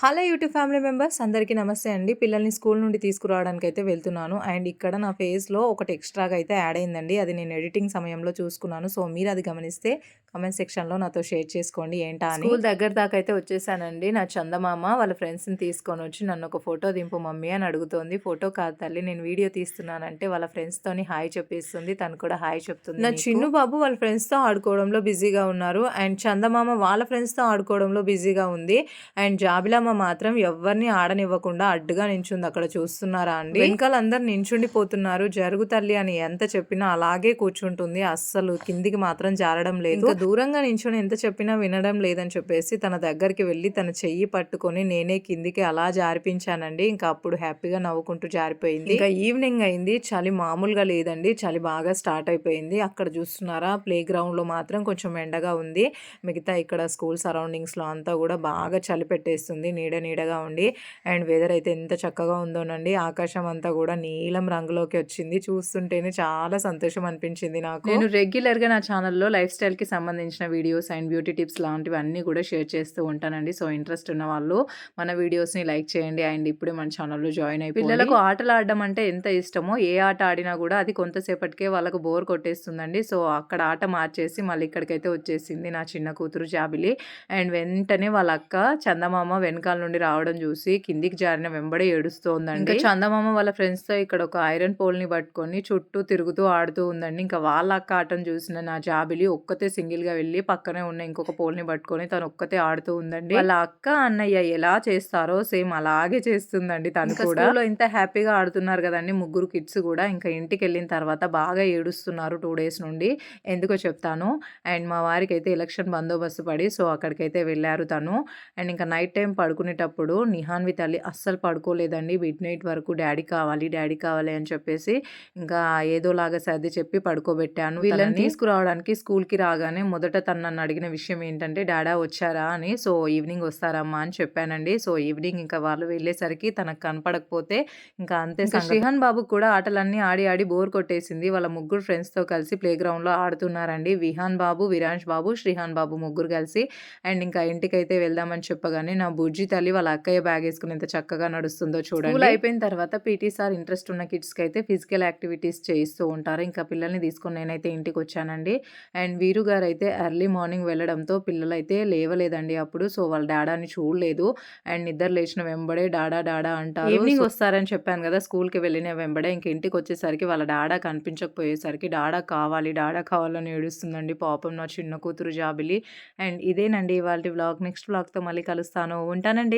Hello YouTube family members అందరికీ నమస్తే అండి. పిల్లల్ని స్కూల్ నుండి తీసుకురావడానికి అయితే వెళ్తున్నాను. అండ్ ఇక్కడ నా ఫేస్లో ఒకటి ఎక్స్ట్రాగా అయితే యాడ్ అయిందండి. అది నేను ఎడిటింగ్ సమయంలో చూసుకున్నాను. సో మీరు అది గమనిస్తే కమెంట్ సెక్షన్లో నాతో షేర్ చేసుకోండి. ఏంటా అని స్కూల్ దగ్గర దాకా అయితే వచ్చేసానండి. నా చందమామ వాళ్ళ ఫ్రెండ్స్ని తీసుకొని వచ్చి నన్ను ఒక ఫోటో దింపు మమ్మీ అని అడుగుతోంది. ఫోటో కాదు తల్లి నేను వీడియో తీస్తున్నానంటే వాళ్ళ ఫ్రెండ్స్తోని హాయ్ చెప్పేస్తుంది. తను కూడా హాయ్ చెప్తుంది నా చిన్ను బాబు వాళ్ళ ఫ్రెండ్స్తో ఆడుకోవడంలో బిజీగా ఉన్నారు. అండ్ చందమామ వాళ్ళ ఫ్రెండ్స్తో ఆడుకోవడంలో బిజీగా ఉంది. అండ్ జాబిలమ్మ మాత్రం ఎవరిని ఆడనివ్వకుండా అడ్డుగా నించుంది అక్కడ చూస్తున్నారా అండి? వెనకాల అందరు నించుండిపోతున్నారు. జరుగు తల్లి అని ఎంత చెప్పినా అలాగే కూర్చుంటుంది. అస్సలు కిందికి మాత్రం జారడం లేదు. ఇంకా దూరంగా నించుని ఎంత చెప్పినా వినడం లేదని చెప్పేసి తన దగ్గరికి వెళ్ళి తన చెయ్యి పట్టుకొని నేనే కిందికి అలా జారిపించానండి. ఇంకా అప్పుడు హ్యాపీగా నవ్వుకుంటూ జారిపోయింది. ఇంకా ఈవినింగ్ అయింది. చలి మామూలుగా లేదండి. చలి బాగా స్టార్ట్ అయిపోయింది. అక్కడ చూస్తున్నారా? ప్లే గ్రౌండ్లో మాత్రం కొంచెం ఎండగా ఉంది. మిగతా ఇక్కడ స్కూల్ సరౌండింగ్స్లో అంతా కూడా బాగా చలి పెట్టేస్తుంది. నీడ నీడగా ఉండి అండ్ వెదర్ అయితే ఎంత చక్కగా ఉందోనండి. ఆకాశం అంతా కూడా నీలం రంగులోకి వచ్చింది. చూస్తుంటేనే చాలా సంతోషం అనిపించింది నాకు. నేను రెగ్యులర్గా నా ఛానల్లో లైఫ్ స్టైల్కి సంబంధించిన వీడియోస్ అండ్ బ్యూటీ టిప్స్ లాంటివి అన్నీ కూడా షేర్ చేస్తూ ఉంటానండి. సో ఇంట్రెస్ట్ ఉన్న వాళ్ళు మన వీడియోస్ని లైక్ చేయండి. అండ్ ఇప్పుడే మన ఛానల్లో జాయిన్ అయిపోయి పిల్లలకు ఆటలు ఆడడం అంటే ఎంత ఇష్టమో ఏ ఆట ఆడినా కూడా అది కొంతసేపటికే వాళ్ళకు బోర్ కొట్టేస్తుందండి. సో అక్కడ ఆట మార్చేసి మళ్ళీ ఇక్కడికైతే వచ్చేసింది నా చిన్న కూతురు జాబిలి. అండ్ వెంటనే వాళ్ళ అక్క చందమామ వెనకాల నుండి రావడం చూసి కిందికి జారిన వెంబడే ఏడుస్తోందండి. ఇంకా చందమామ వాళ్ళ ఫ్రెండ్స్తో ఇక్కడ ఒక ఐరన్ పోల్ని పట్టుకొని చుట్టూ తిరుగుతూ ఆడుతూ ఉందండి. ఇంకా వాళ్ళ అక్క ఆటను చూసిన నా జాబిలి ఒక్కతే సింగిల్గా వెళ్ళి పక్కనే ఉన్న ఇంకొక పోల్ని పట్టుకొని తను ఒక్కతే ఆడుతూ ఉందండి. వాళ్ళ అక్క అన్నయ్య ఎలా చేస్తారో సేమ్ అలాగే చేస్తుందండి తను కూడా. ఇంత హ్యాపీగా ఆడుతున్నారు కదండి ముగ్గురు కిడ్స్ కూడా. ఇంకా ఇంటికి వెళ్ళిన తర్వాత బాగా ఏడుస్తున్నారు టూ డేస్ నుండి. ఎందుకో చెప్తాను. అండ్ మా వారికి అయితే ఎలక్షన్ బందోబస్తు పడి సో అక్కడికైతే వెళ్ళారు తను. అండ్ ఇంకా నైట్ టైం పడుకునేటప్పుడు నిహాన్వి తల్లి అస్సలు పడుకోలేదండి. మిడ్ నైట్ వరకు డాడీ కావాలి డాడీ కావాలి అని చెప్పేసి ఇంకా ఏదోలాగా సర్ది చెప్పి పడుకోబెట్టాను. వీళ్ళని తీసుకురావడానికి స్కూల్కి రాగానే మొదట తను నన్ను అడిగిన విషయం ఏంటంటే డాడా వచ్చారా? అని సో ఈవినింగ్ వస్తారమ్మా అని చెప్పానండి. సో ఈవినింగ్ ఇంకా వాళ్ళు వెళ్ళేసరికి తనకు కనపడకపోతే ఇంకా అంతే శ్రీహాన్ బాబు కూడా ఆటలన్నీ ఆడి ఆడి బోర్ కొట్టేసింది. వాళ్ళ ముగ్గురు ఫ్రెండ్స్తో కలిసి ప్లే గ్రౌండ్లో ఆడుతున్నారండి. విహాన్ బాబు విరాంష్ బాబు శ్రీహాన్ బాబు ముగ్గురు కలిసి. అండ్ ఇంకా ఇంటికైతే వెళ్దామని చెప్పగానే నా బుజ్జి తల్లి వాళ్ళ అక్కయ్య బ్యాగ్ వేసుకుని ఎంత చక్కగా నడుస్తుందో చూడండి. స్కూల్ అయిపోయిన తర్వాత పీటీ సార్ ఇంట్రెస్ట్ ఉన్న కిడ్స్కి అయితే ఫిజికల్ యాక్టివిటీస్ చేయిస్తూ ఉంటారు. ఇంకా పిల్లల్ని తీసుకొని నేనైతే ఇంటికి వచ్చానండి. అండ్ వీరు గారు అయితే ఎర్లీ మార్నింగ్ వెళ్ళడంతో పిల్లలు అయితే లేవలేదండి అప్పుడు. సో వాళ్ళ డాడాని చూడలేదు. అండ్ నిద్ర లేచిన వెంబడే డాడా డాడా అంటారు. ఈవినింగ్ వస్తారని చెప్పాను కదా స్కూల్కి వెళ్ళిన వెంబడే ఇంక ఇంటికి వచ్చేసరికి వాళ్ళ డాడా కనిపించకపోయేసరికి డాడా కావాలి డాడా కావాలని ఏడుస్తుందండి పాపం నా చిన్న కూతురు జాబిలి. అండ్ ఇదేనండి వాళ్ళ వ్లాగ్. నెక్స్ట్ వ్లాగ్తో మళ్ళీ కలుస్తాను. ఉంటానండి